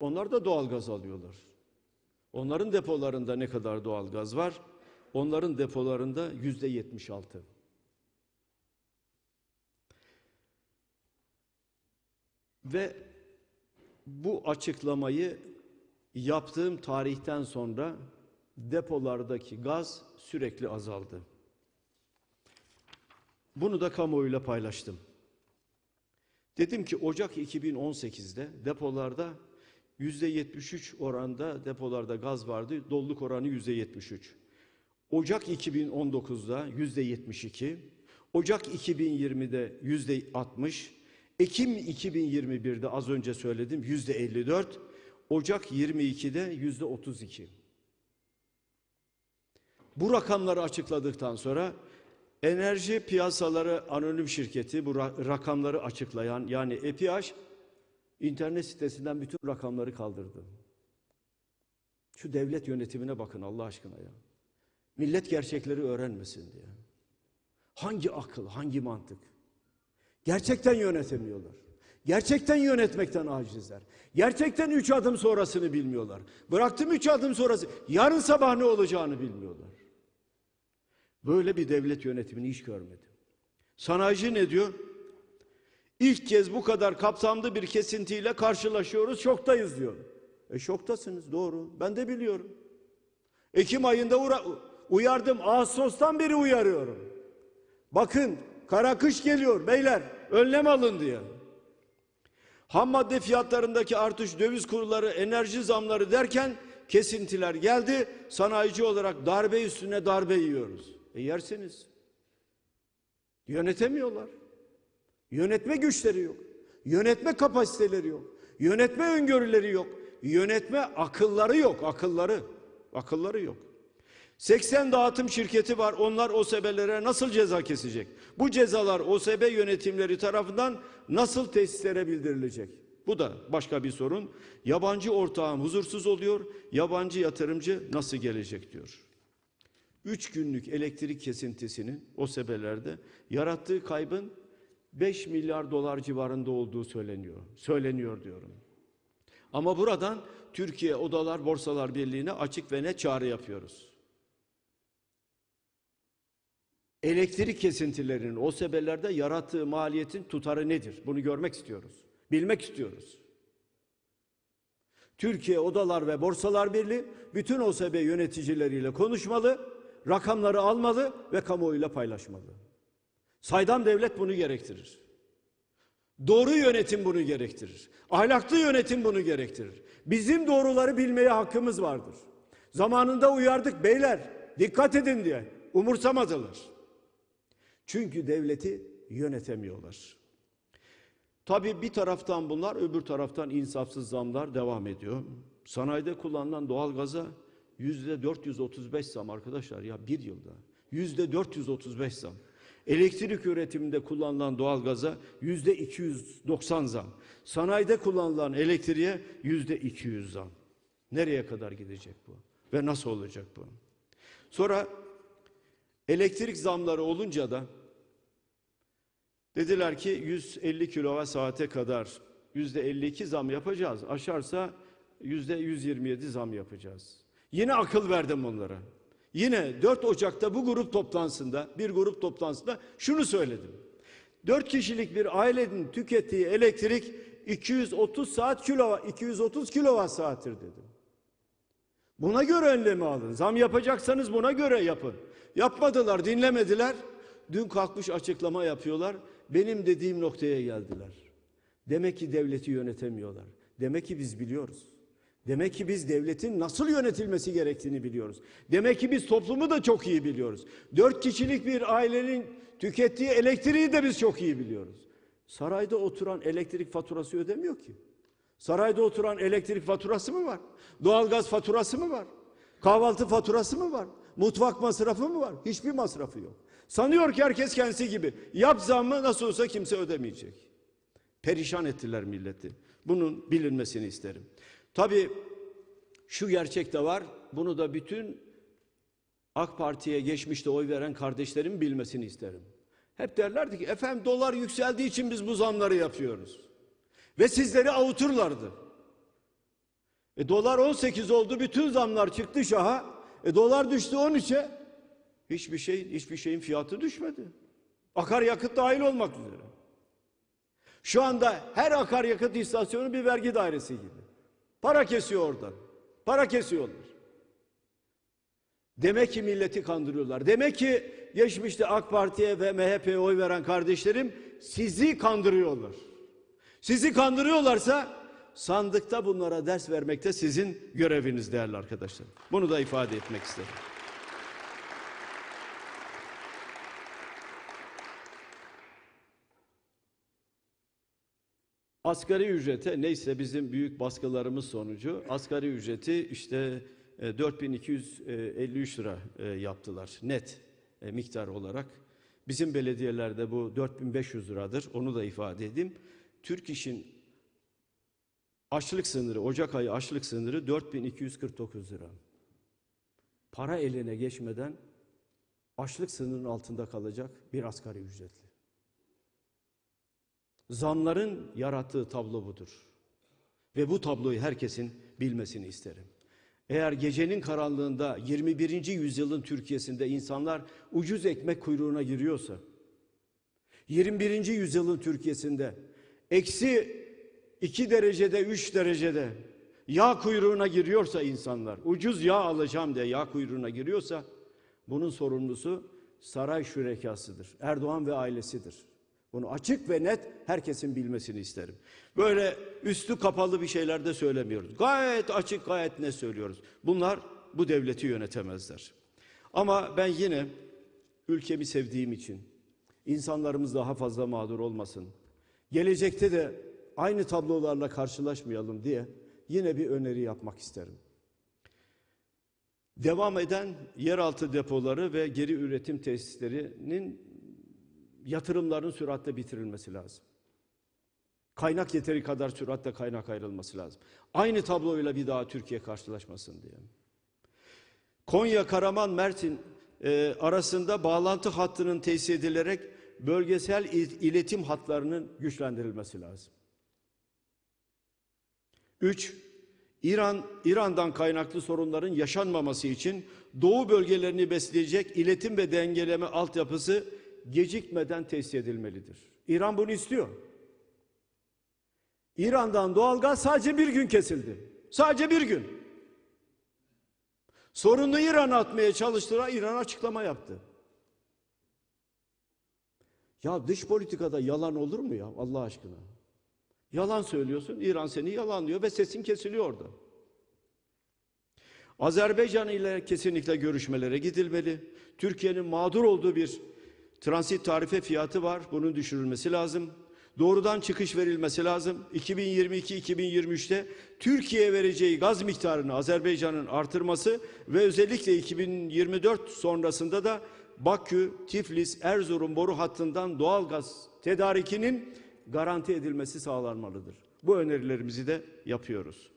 Onlar da doğal gaz alıyorlar. Onların depolarında ne kadar doğal gaz var? Onların depolarında yüzde 76. Ve bu açıklamayı yaptığım tarihten sonra depolardaki gaz sürekli azaldı. Bunu da kamuoyuyla paylaştım. Dedim ki Ocak 2018'de depolarda %73 oranda depolarda gaz vardı. Doluluk oranı %73. Ocak 2019'da %72. Ocak 2020'de %60. Ekim 2021'de az önce söyledim %54. Ocak 22'de %32. Bu rakamları açıkladıktan sonra Enerji Piyasaları Anonim Şirketi bu ra- rakamları açıklayan yani EPH internet sitesinden bütün rakamları kaldırdı. Şu devlet yönetimine bakın Allah aşkına ya. Millet gerçekleri öğrenmesin diye. Hangi akıl, hangi mantık? Gerçekten yönetemiyorlar. Gerçekten yönetmekten acizler. Gerçekten üç adım sonrasını bilmiyorlar. Bıraktım üç adım sonrası. Yarın sabah ne olacağını bilmiyorlar. Böyle bir devlet yönetimini hiç görmedim. Sanayici ne diyor? İlk kez bu kadar kapsamlı bir kesintiyle karşılaşıyoruz, şoktayız diyor. E şoktasınız doğru. Ben de biliyorum. Ekim ayında uyardım. Ağustos'tan beri uyarıyorum. Bakın kara kış geliyor beyler. Önlem alın diye. Ham madde fiyatlarındaki artış, döviz kurları, enerji zamları derken kesintiler geldi. Sanayici olarak darbe üstüne darbe yiyoruz. E yersiniz. Yönetemiyorlar. Yönetme güçleri yok. Yönetme kapasiteleri yok. Yönetme öngörüleri yok. Yönetme akılları yok. Akılları. Akılları yok. 80 dağıtım şirketi var. Onlar OSB'lere nasıl ceza kesecek? Bu cezalar OSB yönetimleri tarafından nasıl tesislere bildirilecek? Bu da başka bir sorun. Yabancı ortağım huzursuz oluyor. Yabancı yatırımcı nasıl gelecek diyor. 3 günlük elektrik kesintisinin OSB'lerde yarattığı kaybın 5 milyar dolar civarında olduğu söyleniyor. Söyleniyor diyorum. Ama buradan Türkiye Odalar Borsalar Birliği'ne açık ve net çağrı yapıyoruz. Elektrik kesintilerinin OSB'lerde yarattığı maliyetin tutarı nedir? Bunu görmek istiyoruz. Bilmek istiyoruz. Türkiye Odalar ve Borsalar Birliği bütün OSB yöneticileriyle konuşmalı, rakamları almalı ve kamuoyuyla paylaşmalı. Saydam devlet bunu gerektirir. Doğru yönetim bunu gerektirir. Ahlaklı yönetim bunu gerektirir. Bizim doğruları bilmeye hakkımız vardır. Zamanında uyardık beyler dikkat edin diye umursamadılar. Çünkü devleti yönetemiyorlar. Tabii bir taraftan bunlar öbür taraftan insafsız zamlar devam ediyor. Sanayide kullanılan doğalgaza yüzde 435 zam arkadaşlar ya bir yılda. Yüzde 435 zam. Elektrik üretiminde kullanılan doğalgaza yüzde 290 zam. Sanayide kullanılan elektriğe yüzde 200 zam. Nereye kadar gidecek bu? Ve nasıl olacak bu? Sonra elektrik zamları olunca da dediler ki 150 kilowatt saate kadar yüzde 52 zam yapacağız. Aşarsa yüzde 127 zam yapacağız. Yine akıl verdim onlara. Yine 4 Ocak'ta bu grup toplantısında, bir grup toplantısında şunu söyledim. 4 kişilik bir ailenin tükettiği elektrik 230 saat kilo 230 kilowatt saattir dedim. Buna göre önlemi alın. Zam yapacaksanız buna göre yapın. Yapmadılar, dinlemediler. Dün kalkmış açıklama yapıyorlar. Benim dediğim noktaya geldiler. Demek ki devleti yönetemiyorlar. Demek ki biz biliyoruz. Demek ki biz devletin nasıl yönetilmesi gerektiğini biliyoruz. Demek ki biz toplumu da çok iyi biliyoruz. Dört kişilik bir ailenin tükettiği elektriği de biz çok iyi biliyoruz. Sarayda oturan elektrik faturası ödemiyor ki. Sarayda oturan elektrik faturası mı var? Doğalgaz faturası mı var? Kahvaltı faturası mı var? Mutfak masrafı mı var? Hiçbir masrafı yok. Sanıyor ki herkes kendisi gibi. Yap zammı nasıl olsa kimse ödemeyecek. Perişan ettiler milleti. Bunun bilinmesini isterim. Tabii şu gerçek de var. Bunu da bütün AK Parti'ye geçmişte oy veren kardeşlerim bilmesini isterim. Hep derlerdi ki efendim dolar yükseldiği için biz bu zamları yapıyoruz. Ve sizleri avuturlardı. E dolar 18 oldu, bütün zamlar çıktı şaha. E dolar düştü 13'e. Hiçbir şey, hiçbir şeyin fiyatı düşmedi. Akaryakıt dahil olmak üzere. Şu anda her akaryakıt istasyonu bir vergi dairesi gibi. Para kesiyor oradan. Para kesiyorlar. Demek ki milleti kandırıyorlar. Demek ki geçmişte AK Parti'ye ve MHP'ye oy veren kardeşlerim sizi kandırıyorlar. Sizi kandırıyorlarsa sandıkta bunlara ders vermekte sizin göreviniz değerli arkadaşlar. Bunu da ifade etmek istedim. Asgari ücrete neyse bizim büyük baskılarımız sonucu asgari ücreti işte e, 4253 lira e, yaptılar net e, miktar olarak. Bizim belediyelerde bu 4500 liradır. Onu da ifade edeyim. Türk İş'in açlık sınırı, Ocak ayı açlık sınırı 4249 lira. Para eline geçmeden açlık sınırının altında kalacak bir asgari ücretli. Zamların yarattığı tablo budur. Ve bu tabloyu herkesin bilmesini isterim. Eğer gecenin karanlığında 21. yüzyılın Türkiye'sinde insanlar ucuz ekmek kuyruğuna giriyorsa, 21. yüzyılın Türkiye'sinde eksi 2 derecede 3 derecede yağ kuyruğuna giriyorsa insanlar, ucuz yağ alacağım diye yağ kuyruğuna giriyorsa, bunun sorumlusu saray şürekasıdır. Erdoğan ve ailesidir. Bunu açık ve net herkesin bilmesini isterim. Böyle üstü kapalı bir şeyler de söylemiyoruz. Gayet açık, gayet ne söylüyoruz. Bunlar bu devleti yönetemezler. Ama ben yine ülkemi sevdiğim için insanlarımız daha fazla mağdur olmasın. Gelecekte de aynı tablolarla karşılaşmayalım diye yine bir öneri yapmak isterim. Devam eden yeraltı depoları ve geri üretim tesislerinin yatırımların süratle bitirilmesi lazım. Kaynak yeteri kadar süratle kaynak ayrılması lazım. Aynı tabloyla bir daha Türkiye karşılaşmasın diye. Konya, Karaman, Mersin e, arasında bağlantı hattının tesis edilerek bölgesel il- iletim hatlarının güçlendirilmesi lazım. Üç, İran, İran'dan kaynaklı sorunların yaşanmaması için doğu bölgelerini besleyecek iletim ve dengeleme altyapısı gecikmeden tesis edilmelidir. İran bunu istiyor. İran'dan doğalgaz sadece bir gün kesildi. Sadece bir gün. Sorunu İran'a atmaya çalıştılar, İran açıklama yaptı. Ya dış politikada yalan olur mu ya Allah aşkına? Yalan söylüyorsun, İran seni yalanlıyor ve sesin kesiliyor orada. Azerbaycan ile kesinlikle görüşmelere gidilmeli. Türkiye'nin mağdur olduğu bir transit tarife fiyatı var. Bunun düşürülmesi lazım. Doğrudan çıkış verilmesi lazım. 2022-2023'te Türkiye vereceği gaz miktarını Azerbaycan'ın artırması ve özellikle 2024 sonrasında da Bakü, Tiflis, Erzurum boru hattından doğal gaz tedarikinin garanti edilmesi sağlanmalıdır. Bu önerilerimizi de yapıyoruz.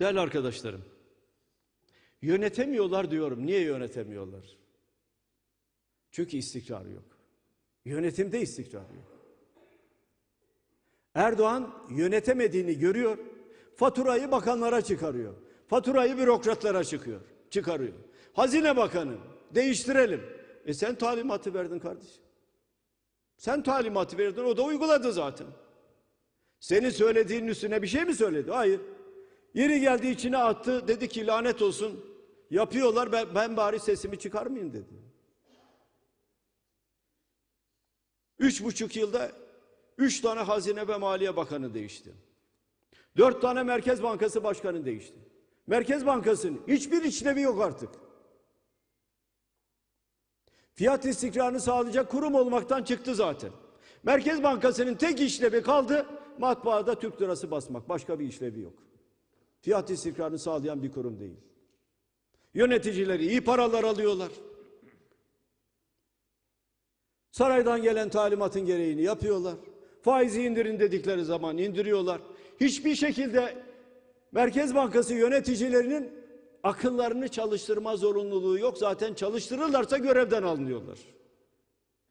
Değerli arkadaşlarım, yönetemiyorlar diyorum. Niye yönetemiyorlar? Çünkü istikrar yok. Yönetimde istikrar yok. Erdoğan yönetemediğini görüyor. Faturayı bakanlara çıkarıyor. Faturayı bürokratlara çıkıyor, çıkarıyor. Hazine Bakanı değiştirelim. E sen talimatı verdin kardeşim. Sen talimatı verdin o da uyguladı zaten. Senin söylediğinin üstüne bir şey mi söyledi? Hayır. Yeri geldi içine attı dedi ki lanet olsun. Yapıyorlar ben, ben bari sesimi çıkarmayayım dedi. Üç buçuk yılda üç tane Hazine ve Maliye Bakanı değişti. Dört tane Merkez Bankası Başkanı değişti. Merkez Bankası'nın hiçbir işlevi yok artık. Fiyat istikrarını sağlayacak kurum olmaktan çıktı zaten. Merkez Bankası'nın tek işlevi kaldı matbaada Türk lirası basmak. Başka bir işlevi yok. Fiyat istikrarını sağlayan bir kurum değil. Yöneticileri iyi paralar alıyorlar. Saraydan gelen talimatın gereğini yapıyorlar. Faizi indirin dedikleri zaman indiriyorlar. Hiçbir şekilde Merkez Bankası yöneticilerinin akıllarını çalıştırma zorunluluğu yok. Zaten çalıştırırlarsa görevden alınıyorlar.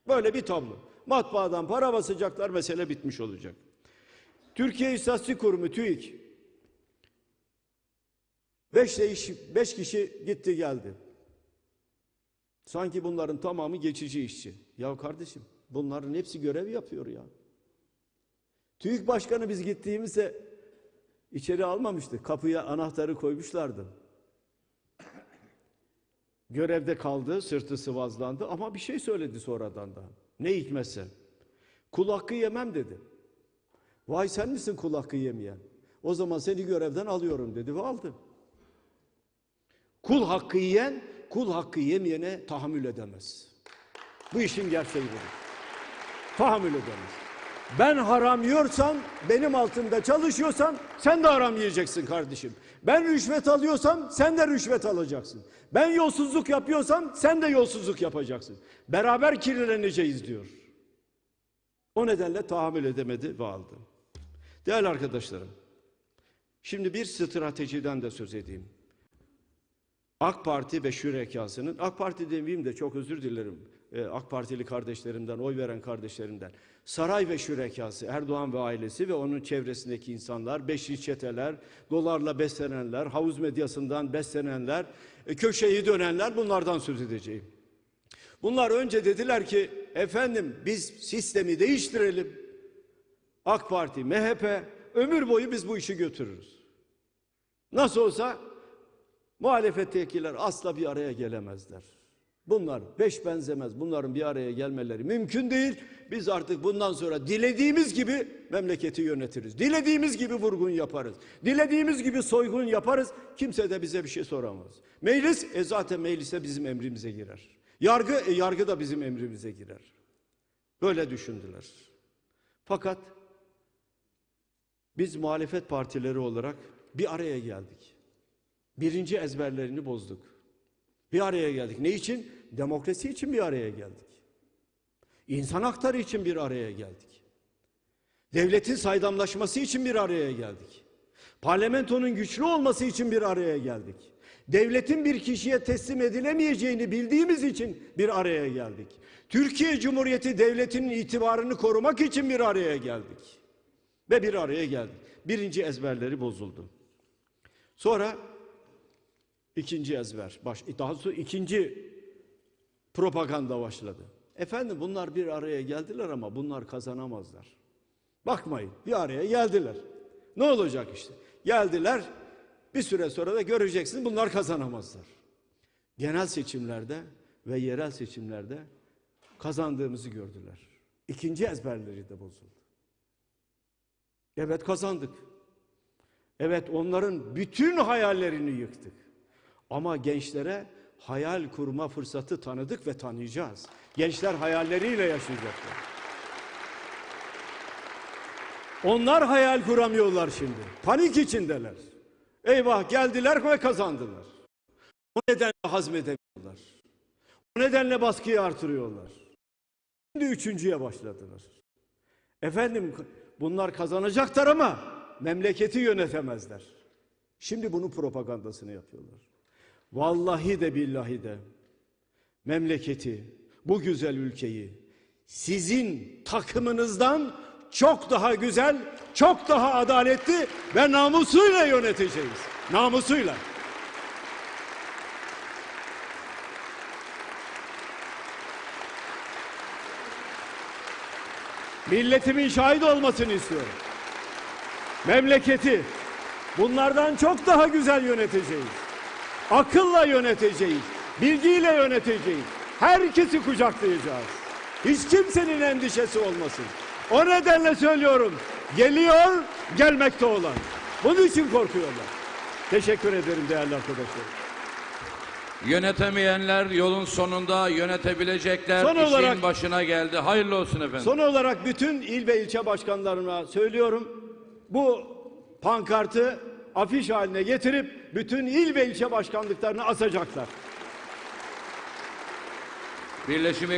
Böyle bir tablo. Matbaadan para basacaklar mesele bitmiş olacak. Türkiye İstatistik Kurumu TÜİK Beş, beş kişi gitti geldi. Sanki bunların tamamı geçici işçi. Ya kardeşim bunların hepsi görev yapıyor ya. TÜİK Başkanı biz gittiğimizde içeri almamıştı. Kapıya anahtarı koymuşlardı. Görevde kaldı, sırtı sıvazlandı ama bir şey söyledi sonradan da. Ne hikmetse. Kul hakkı yemem dedi. Vay sen misin kul hakkı yemeyen? O zaman seni görevden alıyorum dedi ve aldı. Kul hakkı yiyen, kul hakkı yemeyene tahammül edemez. Bu işin gerçeği budur. Tahammül edemez. Ben haram yiyorsam, benim altımda çalışıyorsan sen de haram yiyeceksin kardeşim. Ben rüşvet alıyorsam sen de rüşvet alacaksın. Ben yolsuzluk yapıyorsam sen de yolsuzluk yapacaksın. Beraber kirleneceğiz diyor. O nedenle tahammül edemedi ve aldı. Değerli arkadaşlarım, şimdi bir stratejiden de söz edeyim. AK Parti ve şürekasının, AK Parti demeyeyim de çok özür dilerim e, AK Partili kardeşlerimden, oy veren kardeşlerimden. Saray ve şürekası, Erdoğan ve ailesi ve onun çevresindeki insanlar, beşli çeteler, dolarla beslenenler, havuz medyasından beslenenler, e, köşeyi dönenler bunlardan söz edeceğim. Bunlar önce dediler ki efendim biz sistemi değiştirelim. AK Parti, MHP ömür boyu biz bu işi götürürüz. Nasıl olsa muhalefettekiler asla bir araya gelemezler. Bunlar beş benzemez. Bunların bir araya gelmeleri mümkün değil. Biz artık bundan sonra dilediğimiz gibi memleketi yönetiriz. Dilediğimiz gibi vurgun yaparız. Dilediğimiz gibi soygun yaparız. Kimse de bize bir şey soramaz. Meclis e zaten meclise bizim emrimize girer. Yargı e yargı da bizim emrimize girer. Böyle düşündüler. Fakat biz muhalefet partileri olarak bir araya geldik. Birinci ezberlerini bozduk. Bir araya geldik. Ne için? Demokrasi için bir araya geldik. İnsan hakları için bir araya geldik. Devletin saydamlaşması için bir araya geldik. Parlamentonun güçlü olması için bir araya geldik. Devletin bir kişiye teslim edilemeyeceğini bildiğimiz için bir araya geldik. Türkiye Cumhuriyeti Devleti'nin itibarını korumak için bir araya geldik. Ve bir araya geldik. Birinci ezberleri bozuldu. Sonra ikinci ezber, baş, daha sonra ikinci propaganda başladı. Efendim bunlar bir araya geldiler ama bunlar kazanamazlar. Bakmayın bir araya geldiler. Ne olacak işte? Geldiler bir süre sonra da göreceksiniz bunlar kazanamazlar. Genel seçimlerde ve yerel seçimlerde kazandığımızı gördüler. İkinci ezberleri de bozuldu. Evet kazandık. Evet onların bütün hayallerini yıktık. Ama gençlere hayal kurma fırsatı tanıdık ve tanıyacağız. Gençler hayalleriyle yaşayacaklar. Onlar hayal kuramıyorlar şimdi. Panik içindeler. Eyvah geldiler ve kazandılar. O nedenle hazmedemiyorlar. O nedenle baskıyı artırıyorlar. Şimdi üçüncüye başladılar. Efendim bunlar kazanacaklar ama memleketi yönetemezler. Şimdi bunun propagandasını yapıyorlar. Vallahi de billahi de memleketi, bu güzel ülkeyi sizin takımınızdan çok daha güzel, çok daha adaletli ve namusuyla yöneteceğiz. Namusuyla. Milletimin şahit olmasını istiyorum. Memleketi bunlardan çok daha güzel yöneteceğiz. Akılla yöneteceğiz. Bilgiyle yöneteceğiz. Herkesi kucaklayacağız. Hiç kimsenin endişesi olmasın. O nedenle söylüyorum. Geliyor, gelmekte olan. Bunun için korkuyorlar. Teşekkür ederim değerli arkadaşlar. Yönetemeyenler yolun sonunda yönetebilecekler. Son İşin olarak- başına geldi. Hayırlı olsun efendim. Son olarak bütün il ve ilçe başkanlarına söylüyorum. Bu pankartı afiş haline getirip bütün il ve ilçe başkanlıklarını asacaklar. Birleşimi